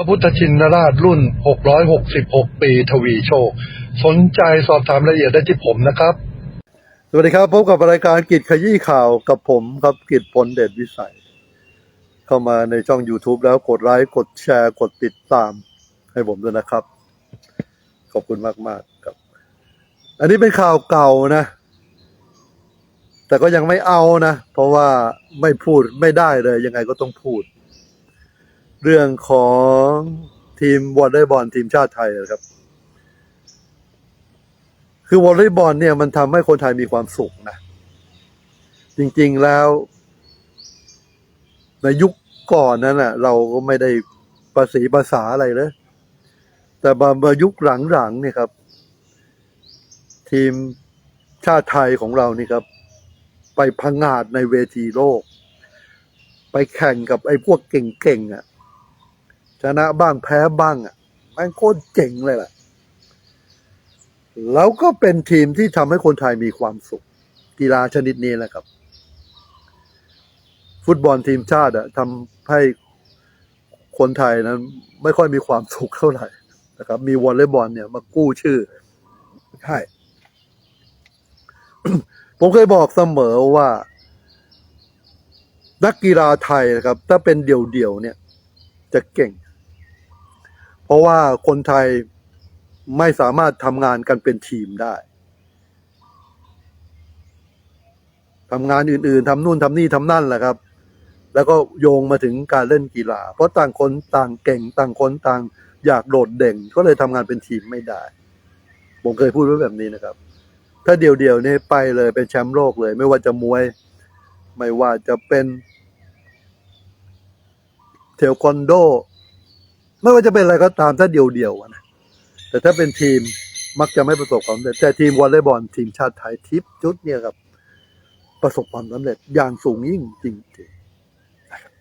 พระพุทธชินราชรุ่น 666 ปีทวีโชค สนใจสอบถามรายละเอียดได้ที่ผมนะครับ สวัสดีครับ พบกับรายการกิจขยี้ข่าวกับผมครับกิจพลเดชวิสัย เข้ามาในช่อง YouTube แล้วกดไลค์กดแชร์กดติดตามให้ผมด้วยนะครับ ขอบคุณมากๆครับ อันนี้เป็นข่าวเก่านะ แต่ก็ยังไม่เอานะ เพราะว่าไม่พูดไม่ได้เลยยังไงก็ต้องพูด เรื่องของทีมวอลเลย์บอลทีมชาติไทยนะครับ คือวอลเลย์บอลเนี่ยมันทำให้คนไทยมีความสุขนะ จริงๆแล้ว ในยุคก่อนนั้นน่ะ เราก็ไม่ได้ภาษีภาษาอะไรเลย แต่มามายุคหลังๆเนี่ยครับ ทีมชาติไทยของเรานี่ครับ ไปพังงาดในเวทีโลก ไปแข่งกับไอ้พวกเก่งๆอะ ชนะบ้างแพ้บ้างอะมันโคตรเจ๋งเลยล่ะแล้วก็เป็นทีมที่ทำให้คนไทยมีความสุข กีฬาชนิดนี้แหละครับ ฟุตบอลทีมชาติอะทำให้คนไทยนั้น ไม่ค่อยมีความสุขเท่าไหร่นะครับ มีวอลเลย์บอลเนี่ยมากู้ชื่อใช่ผมเคยบอกเสมอว่า นักกีฬาไทยนะครับ ถ้าเป็นเดี่ยวๆเนี่ย จะเก่ง เพราะว่าคนไทยไม่สามารถทำงานกันเป็นทีมได้ทำงานอื่นๆทำนู่นทำนี่ทำนั่นแหละครับ แล้วก็โยงมาถึงการเล่นกีฬา เพราะต่างคนต่างเก่งต่างคนต่างอยากโดดเด่น ก็เลยทำงานเป็นทีมไม่ได้ ผมเคยพูดไว้แบบนี้นะครับ ถ้าเดี่ยวๆนี่ไปเลยเป็นแชมป์โลกเลย ไม่ว่าจะมวย ไม่ว่าจะเป็น เทควันโด ไม่ว่าจะเป็นอะไรก็ตามถ้าเดียวๆนะแต่ถ้าเป็นทีมมักจะไม่ประสบความสำเร็จแต่ทีมวอลเลย์บอลทีมชาติไทยทิปชุดเนี่ยครับ ประสบความสำเร็จอย่างสูงยิ่งจริงๆนะครับ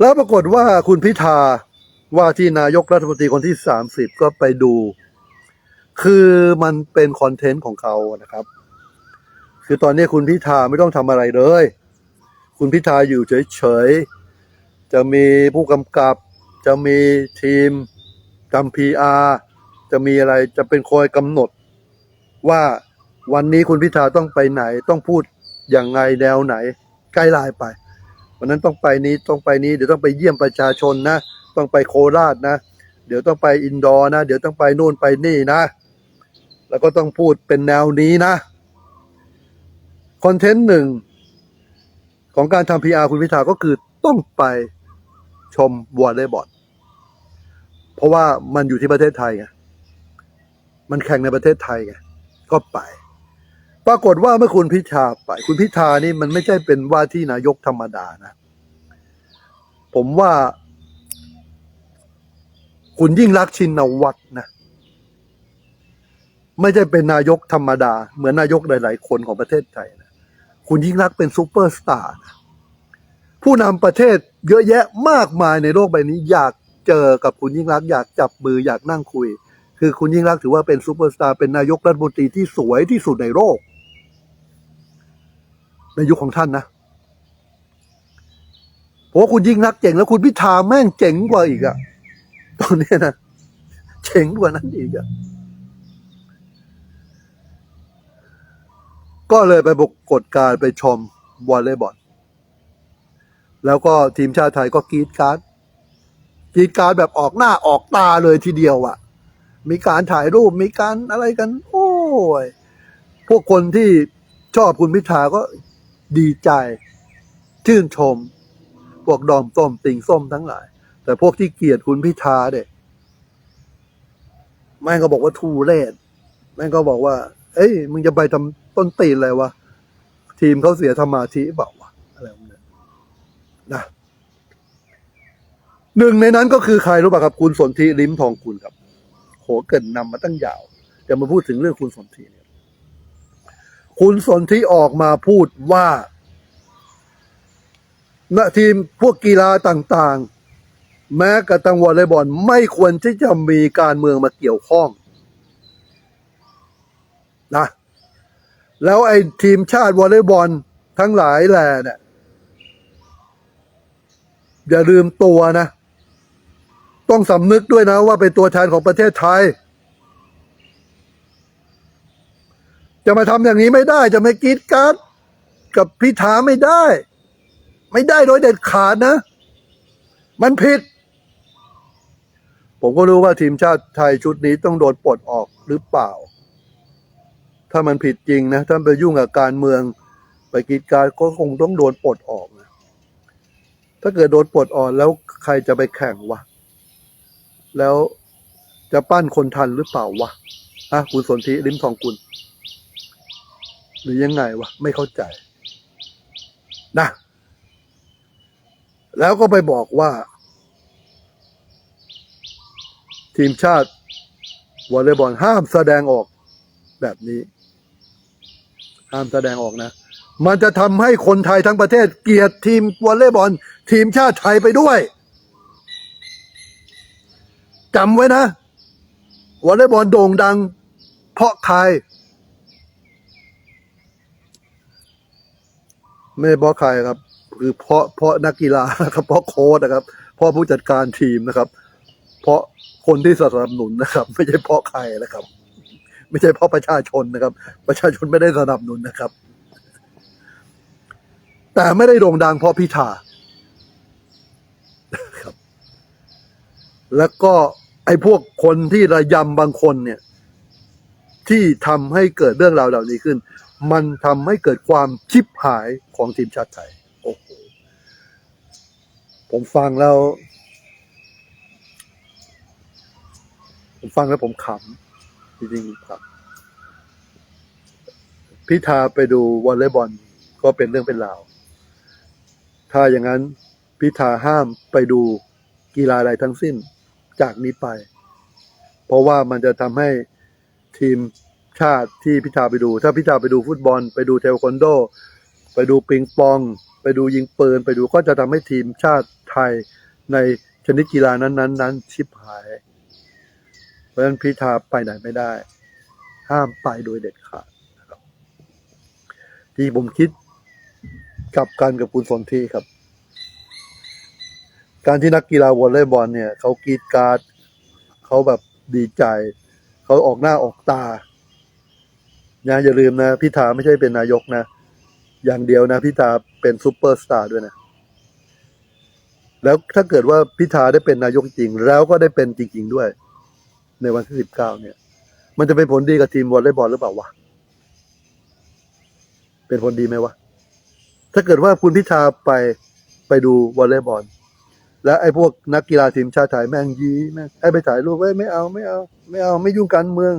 แล้วปรากฏว่าคุณพิธาว่าที่นายกรัฐมนตรีคนที่สามสิบก็ไปดู คือมันเป็นคอนเทนต์ของเขานะครับ คือตอนนี้คุณพิธาไม่ต้องทำอะไรเลย คุณพิธาอยู่เฉยๆ จะมีผู้กำกับ จะมีทีมทำพีอาจะมีอะไรจะเป็นคอยกำหนด ว่าวันนี้คุณพิธาต้องไปไหน ต้องพูดอย่างไงแนวไหน ใกล้ไลน์ไป วันนั้นต้องไปนี้ต้องไปนี้ เดี๋ยวต้องไปเยี่ยมประชาชนนะ ต้องไปโคราชนะ เดี๋ยวต้องไปอินดอร์นะ เดี๋ยวต้องไปนู่นไปนี่นะ แล้วก็ต้องพูดเป็นแนวนี้นะคอนเทนต์หนึ่งของการทำ PR คุณพิธาก็คือต้องไป ชมวอลเลย์บอลเพราะว่ามันอยู่ที่ประเทศไทยไงมันแข่งในประเทศไทยไงก็ไป ปรากฏว่าเมื่อคุณพิธาไป คุณพิธานี่มันไม่ใช่เป็นว่าที่นายกธรรมดานะ ผมว่า คุณยิ่งรักชินวัตรนะ ไม่ใช่เป็นนายกธรรมดา เหมือนนายกหลาย ๆ คนของประเทศไทยนะ คุณยิ่งรักเป็นซูเปอร์สตาร์นะ ผู้นำประเทศเยอะแยะมากมายในโลกใบนี้ อยากเจอกับคุณยิ่งรักษณ์อยากจับมืออยากนั่งคุย คือคุณยิ่งรักษณ์ถือว่าเป็นซูเปอร์สตาร์เป็นนายกรัฐมนตรีที่สวยที่สุดในโลกในยุคของท่านนะเพราะว่าคุณยิ่งรักเจ๋งแล้วคุณพิธาแม่งเจ๋งกว่าอีกอะตอนนี้นะเจ๋งกว่านั้นอีกอะก็เลยไปปรากฏการไปชมวอลเลย์บอล แล้วก็ทีมชาติไทยก็กรีดการ์ดกรีดการ์ดแบบออกหน้าออกตาเลยทีเดียวอะ่ะ มีการถ่ายรูปมีการอะไรกัน โอ้ย พวกคนที่ชอบคุณพิธาก็ดีใจ ชื่นชม พวกดอมส้มติ่งส้มทั้งหลาย แต่พวกที่เกลียดคุณพิธาเนี่ยแม่งก็บอกว่าทูเรศแม่งก็บอกว่า เอ้ย มึงจะไปทำต้นตีนอะไรวะ ทีมเขาเสียธรรมาธิเปล่าวะอะไรแบบนี้ นะหนึ่งในนั้นก็คือใครรู้ป่ะครับ คุณสนธิลิ้มทองคุณครับโหเกินนำมาตั้งยาวจะมาพูดถึงเรื่องคุณสนธิเนี่ยคุณสนธิออกมาพูดว่าณทีมพวกกีฬาต่างๆ แม้กระทั่งวอลเลย์บอลไม่ควรที่จะมีการเมืองมาเกี่ยวข้องนะแล้วไอ้ทีมชาติวอลเลย์บอลทั้งหลายแหล่เนี่ย อย่าลืมตัวนะ ต้องสำนึกด้วยนะว่าเป็นตัวแทนของประเทศไทย จะมาทำอย่างนี้ไม่ได้จะไม่กีดกราร์ดกับพิธาไม่ได้ ไม่ได้โดยเด็ดขาดนะ มันผิด ผมก็รู้ว่าทีมชาติไทยชุดนี้ต้องโดนปลดออกหรือเปล่า ถ้ามันผิดจริงนะ ถ้าไปยุ่งกับการเมือง ไปกีดการก็คงต้องโดนปลดออกนะ ถ้าเกิดโดนปลดอ่อกแล้วใครจะไปแข่งวะ แล้วจะปั้นคนทันหรือเปล่าวะอะคุณสนธิลิ้มทองกุล หรือยังไงวะ ไม่เข้าใจ นะ แล้วก็ไปบอกว่า ทีมชาติวอลเลย์บอลห้ามแสดงออกแบบนี้ ห้ามแสดงออกนะ มันจะทำให้คนไทยทั้งประเทศเกลียดทีมวอลเลย์บอลทีมชาติไทยไปด้วยจำไว้นะวอลเลย์บอลโด่งดัง เพราะใครไม่เพราะใครครับ คือเพราะเพราะนักกีฬานะครับ เพราะโค้ชนะครับ เพราะผู้จัดการทีมนะครับ เพราะคนที่สนับสนุนนะครับ ไม่ใช่เพราะใครนะครับ ไม่ใช่เพราะประชาชนนะครับ ประชาชนไม่ได้สนับสนุนนะครับ แต่ไม่ได้โด่งดังเพราะพิธาครับ แล้วก็ไอ้พวกคนที่ระยำบางคนเนี่ย ที่ทำให้เกิดเรื่องราวเหล่านี้ขึ้น มันทำให้เกิดความชิบหายของทีมชาติไทยโอ้โหผมฟังแล้ว ผมฟังแล้วผมขำจริงๆครับพิธาไปดูวอลเลย์บอลก็เป็นเรื่องเป็นราว ถ้าอย่างนั้นพิธาห้ามไปดูกีฬาอะไรทั้งสิ้นจากนี้ไป เพราะว่ามันจะทำให้ทีมชาติที่พิธาไปดู ถ้าพิธาไปดูฟุตบอล ไปดูเทควันโด ไปดูปิงปอง ไปดูยิงปืน ไปดูก็จะทำให้ทีมชาติไทยในชนิดกีฬานั้น ๆ นั้นชิบหาย เพราะฉะนั้นพิธาไปไหนไม่ได้ ห้ามไปโดยเด็ดขาดนะครับที่ผมคิด กลับกันกับคุณสนธิครับ การที่นักกีฬาวอลเลย์บอลเนี่ยเขากรีดการ์ดเขาแบบดีใจ เขาออกหน้าออกตานะอย่าลืมนะพิธาไม่ใช่เป็นนายกนะ อย่างเดียวนะพิธาเป็นซูเปอร์สตาร์ด้วยนะ แล้วถ้าเกิดว่าพิธาได้เป็นนายกจริง แล้วก็ได้เป็นจริง ๆด้วย ในวันที่สิบเก้าเนี่ย มันจะเป็นผลดีกับทีมวอลเลย์บอลหรือเปล่าวะเป็นผลดีไหมวะ ถ้าเกิดว่าคุณพิธาไปไปดูวอลเลย์บอล แล้วไอ้พวกนักกีฬาทีมชาติไทยแม่งยีแม่งไอ้ไปถ่ายรูปไว้ยไม่เอาไม่เอา ไม่เอาไม่ยุ่งการเมือง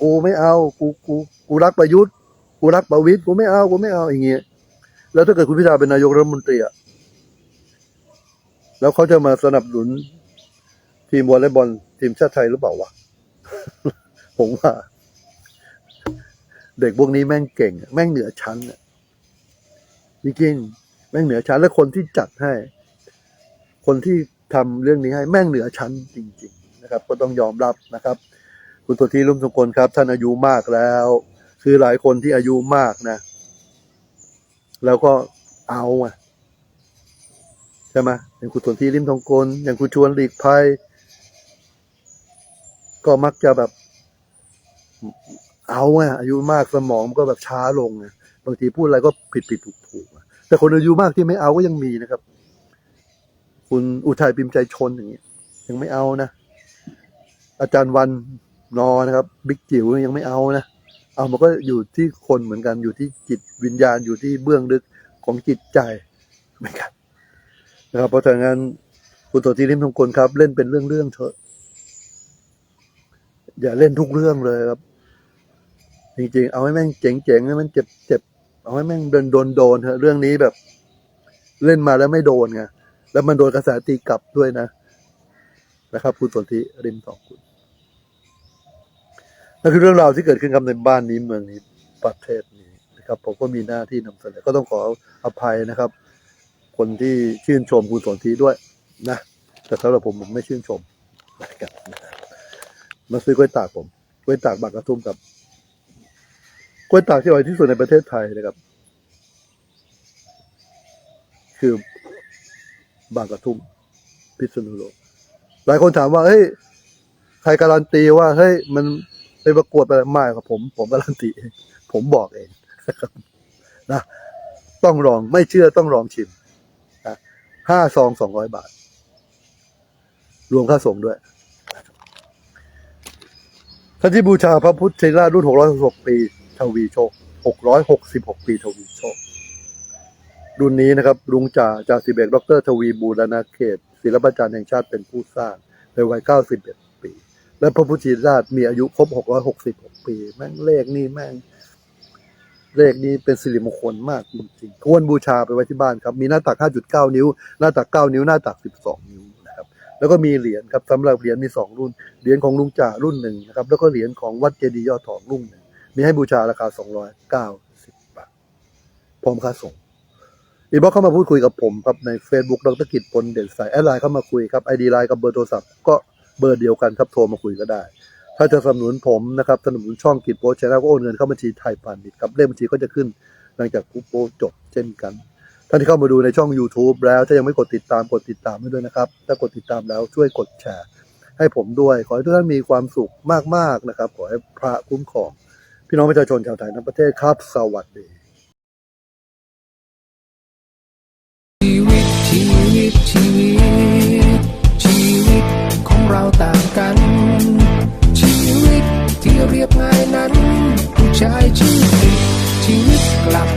กูไม่เอา กูกูกูรักประยุทธ์กูรักประวิตรกูไม่เอากูไม่เอาอย่างเงี้ยแล้วถ้าเกิดคุณพิธาเป็นนายกรัฐมนตรีอะแล้วเขาจะมาสนับสนุนทีมวอลเลย์บอลทีมชาติไทยหรือเปล่าวะ ผมว่า เด็กพวกนี้แม่งเก่ง แม่งเหนือชั้นอะ จริงๆแม่งเหนือชั้นและคนที่จัดให้ คนที่ทำเรื่องนี้ให้แม่งเหนือชั้นจริง ๆ นะครับ ก็ต้องยอมรับนะครับ คุณตัวที่รุ่มสงกลครับ ท่านอายุมากแล้ว คือหลายคนที่อายุมากนะ แล้วก็เอาอะใช่ไหมอย่างคุณสนที่ริมทองกลอย่างคุณชวนหลีกภัยก็มักจะแบบ เอาอะอายุมากสมองก็แบบช้าลงไง บางทีพูดอะไรก็ผิดผิดถูกถูกแต่คนอายุมากที่ไม่เอาก็ยังมีนะครับ คุณอุทัยปิมใจชนอย่างเงี้ยยังไม่เอานะ อาจารย์วันนอนะครับบิ๊กจิ๋วยังไม่เอานะเอามันก็อยู่ที่คนเหมือนกันอยู่ที่จิตวิญญาณอยู่ที่เบื้องลึกของจิตใจเหมือนกันนะครับ เพราะฉะนั้นคุณตัวที่ริมทงกลครับ เล่นเป็นเรื่องๆเถอะ อย่าเล่นทุกเรื่องเลยครับ จริงๆ เอาให้แม่งเจ๋งๆให้มันเจ็บๆ เอาให้แม่งโดนโดนโดนเถอะเรื่องนี้แบบ เล่นมาแล้วไม่โดนไงแล้วมันโดนกระแสตีกลับด้วยนะนะครับ คุณสนธิริมทองคุณนั่นคือเรื่องราวที่เกิดขึ้นกับในบ้านนี้เมืองนี้ประเทศนี้นะครับ ผมก็มีหน้าที่นำเสนอก็ต้องขออภัยนะครับ คนที่ชื่นชมคุณสนธิด้วยนะแต่สำหรับผมผมไม่ชื่นชมนะครับมาซื้อกล้วยตากผมกล้วยตากบางกระทุ่มกับ กล้วยตากที่อร่อยที่สุดในประเทศไทยนะครับ คือบางกระทุ่มพิษณุโลกหลายคนถามว่าเฮ้ยใครการันตีว่าเฮ้ยมันไปประกวดไปไม่ครับผม ผมการันตีเองผมบอกเองนะต้องลองไม่เชื่อต้องลองชิมนะห้าซองสองร้อยบาท รวมค่าส่งด้วยท่านที่บูชาพระพุทธชินรารุ่น666ปี ทวีโชค 666 ปีทวีโชค รุ่นนี้นะครับลุงจ่าจ่าสิบเอกดรทวีบูรณาเขต ศิลปาจารย์แห่งชาติเป็นผู้สร้างในวัย 91 ปี และพระพุทธราชมีอายุครบ 666 ปี แม่งเลขนี่แม่ง เลขนี้เป็นสิริมงคลมากจริงๆควรบูชาไปไว้ที่บ้านครับ มีหน้าตัก 5.9 นิ้ว หน้าตัก 9 นิ้ว หน้าตัก 12 นิ้วนะครับแล้วก็มีเหรียญครับสำหรับเหรียญมี2รุ่น เหรียญของลุงจ่ารุ่นหนึ่งนะครับ แล้วก็เหรียญของวัดเจดีย์ยอดทองรุ่นหนึ่ง มีให้บูชาราคา 290 บาท พร้อมค่าส่ง อีบ็อกเข้ามาพูดคุยกับผมครับใน Facebook ดรกิจพลเด่นสายแอดไลน์เข้ามาคุยครับไอดีไลน์กับเบอร์โทรศัพท์ก็เบอร์เดียวกันครับโทรมาคุยก็ได้ ถ้าจะสนับสนุนผมนะครับสนับสนุนช่องกิจโพสชแนลก็โอนเงินเข้าบัญชีไทยพาณิชย์ครับเลขบัญชีก็จะขึ้น หลังจากกูโพสจบเช่นกันท่านที่เข้ามาดูในช่อง YouTube แล้วถ้ายังไม่กดติดตามกดติดตามให้ด้วยนะครับ ถ้ากดติดตามแล้วช่วยกดแชร์ ให้ผมด้วย ขอให้ทุกท่านมีความสุขมากๆนะครับ ขอให้พระคุ้มครองี่น้องประชาชนชาวไทยทั้งประเทศครับ สวัสดีชีวิตชีวิตชีวิต ชีวิตของเราต่างกัน ชีวิตที่เรียบง่ายนั้น ผู้ชายชื่อตชีวิตกลับ